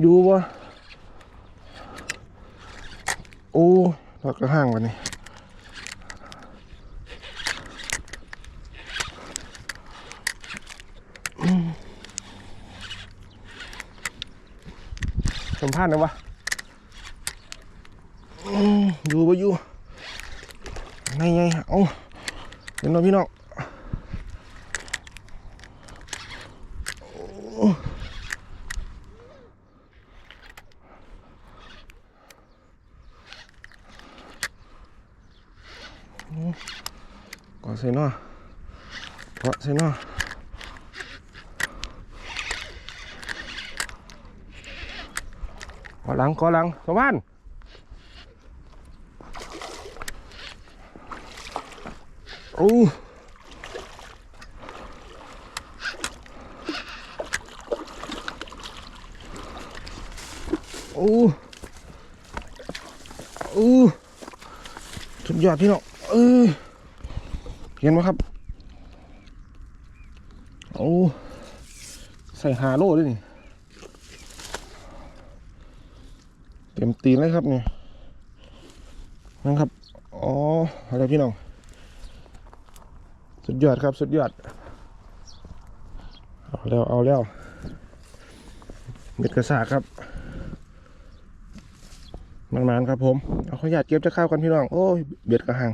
อยู่วะโอ้เราก็ห่างวันนี้อืมสัมภาษณ์นะวะอยู่ปะอยู่ไงไงเอาเห็นไหมพี่น้อง ก่อใส่เนาะเพาะใส่เนาะก่อหลังก่อหลังสมานโอ้โอ้โอ้สุดยอดพี่น้อง เออเห็นไหมครับ โอ้ใส่หาโลด้วยนี่ เต็มตีนเลยครับเนี่ยนั่นครับ อ๋ออะไรพี่น้อง สุดยอดครับ สุดยอด เอาแล้ว เอาแล้วเม็ดกระสากครับนานๆครับผม เอาขออนุญาตเก็บจะข้าวกันพี่น้อง โอ้ย เบ็ดกระหัง